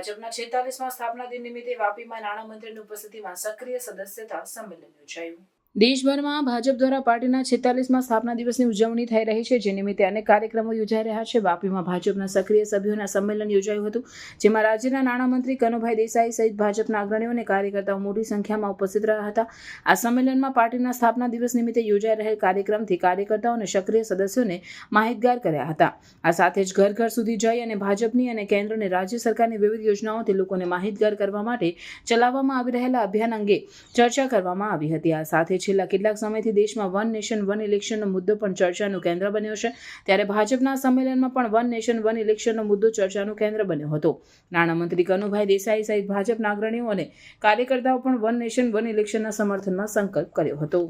ભાજપના છેતાલીસમાં સ્થાપના દિન નિમિત્તે વાપીમાં નાણામંત્રીની ઉપસ્થિતિમાં સક્રિય સદસ્યતા સંમેલન યોજાયું. દેશભરમાં ભાજપ દ્વારા પાર્ટીના છેતાલીસમાં સ્થાપના દિવસની ઉજવણી થઈ રહી છે. જે નિમિત્તે અનેક કાર્યક્રમો યોજાઈ રહ્યા છે. વાપીમાં ભાજપના સક્રિય સભ્યોના સંમેલન યોજાયું હતું, જેમાં રાજ્યના નાણામંત્રી કનુભાઈ દેસાઈ સહિત ભાજપના અગ્રણીઓ અને કાર્યકર્તાઓ મોટી સંખ્યામાં ઉપસ્થિત રહ્યા હતા. આ સંમેલનમાં પાર્ટીના સ્થાપના દિવસ નિમિત્તે યોજાઈ રહેલ કાર્યક્રમથી કાર્યકર્તાઓ અને સક્રિય સદસ્યોને માહિતગાર કર્યા હતા. આ સાથે જ ઘર ઘર સુધી જઈ અને ભાજપની અને કેન્દ્ર અને રાજ્ય સરકારની વિવિધ યોજનાઓથી લોકોને માહિતગાર કરવા માટે ચલાવવામાં આવી રહેલા અભિયાન અંગે ચર્ચા કરવામાં આવી હતી. આ સાથે છેલ્લા કેટલાક સમયથી દેશમાં વન નેશન, વન ઇલેક્શનનો મુદ્દો પણ ચર્ચાનું કેન્દ્ર બન્યો છે. ત્યારે ભાજપના સંમેલનમાં પણ વન નેશન, વન ઇલેક્શનનો મુદ્દો ચર્ચાનું કેન્દ્ર બન્યો હતો. નાણામંત્રી કનુભાઈ દેસાઈ સહિત ભાજપના અગ્રણીઓ અને કાર્યકર્તાઓ પણ વન નેશન, વન ઇલેક્શનના સમર્થનમાં સંકલ્પ કર્યો હતો.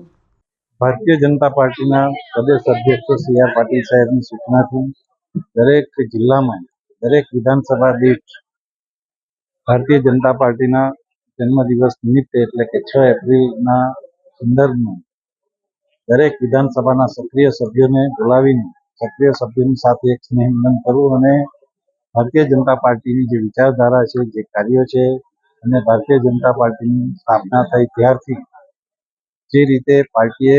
ભારતીય જનતા પાર્ટીના પ્રદેશ અધ્યક્ષ સી આર પાટીલ સાહેબની સૂચનાથી દરેક જિલ્લામાં, દરેક વિધાનસભા દીઠ ભારતીય જનતા પાર્ટીના જન્મદિવસ નિમિત્તે એટલે કે છ એપ્રિલના સંદર્ભમાં દરેક વિધાનસભાના સક્રિય સભ્યોને બોલાવીને સક્રિય સભ્યોની સાથે એક સ્નેહ કરવું અને ભારતીય જનતા પાર્ટીની જે વિચારધારા છે, જે કાર્યો છે અને ભારતીય જનતા પાર્ટીની સ્થાપના થઈ ત્યારથી જે રીતે પાર્ટીએ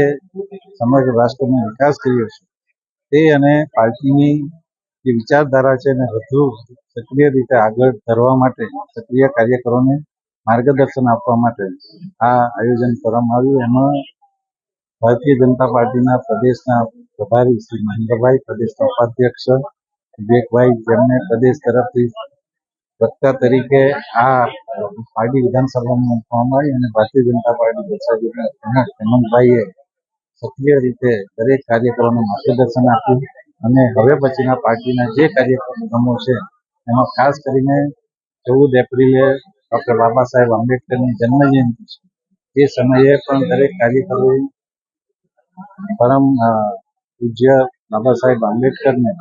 સમગ્ર રાષ્ટ્રનો વિકાસ કર્યો છે, તે અને પાર્ટીની જે વિચારધારા છે એને વધુ સક્રિય રીતે આગળ ધરવા માટે સક્રિય કાર્યકરોને માર્ગદર્શન આપવા માટે આ આયોજન કરવામાં આવ્યું. એમાં ભારતીય જનતા પાર્ટીના પ્રદેશના પ્રભારી શ્રી મહેન્દ્રભાઈ, પ્રદેશના ઉપાધ્યક્ષ વિવેકભાઈ જેમને પ્રદેશ તરફથી વક્તા તરીકે આ પાર્ટી વિધાનસભામાં મૂકવામાં આવી અને ભારતીય જનતા પાર્ટી વલસાડના હેમંતભાઈએ સક્રિય રીતે દરેક કાર્યકરોને માર્ગદર્શન આપ્યું અને હવે પછીના પાર્ટીના જે કાર્યક્રમો છે, એમાં ખાસ કરીને ચૌદ એપ્રિલે ડૉક્ટર બાબા સાહેબ આંબેડકરની જન્મજયંતિ છે. એ સમયે પણ દરેક કાર્યકરોએ પરમ પૂજ્ય બાબા સાહેબ આંબેડકરને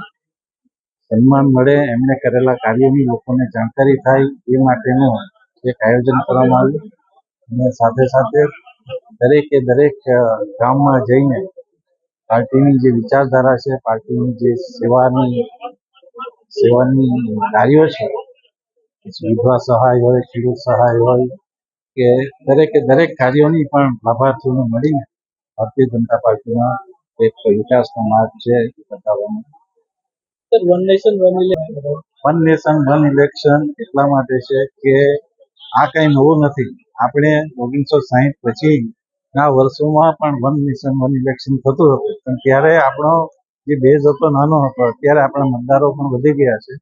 સન્માન મળે એમણે કરેલા કાર્યોની લોકોને જાણકારી થાય, એ માટેનું એક આયોજન કરવામાં આવ્યું. અને સાથે સાથે દરેકે દરેક ગામમાં જઈને પાર્ટીની જે વિચારધારા છે, પાર્ટીની જે સેવાની સેવાની કાર્યો છે વિધવા સહાય હોય ખેડૂત સહાય હોય કે દરેકે દરેક કાર્યોની પણ લાભાર્થીઓને મળીને ભારતીય જનતા પાર્ટીના એક વિકાસનો માર્ગ છે બતાવવાનો. One nation one election one nation one election એટલા માટે છે કે આ કઈ નવું નથી. આપણે ઓગણીસો સાહીઠ પછી ના વર્ષોમાં પણ વન નેશન વન ઇલેક્શન થતું હતું. પણ ત્યારે આપણો જે બેઝ હતો નાનો હતો અત્યારે આપણા મતદારો પણ વધી ગયા છે.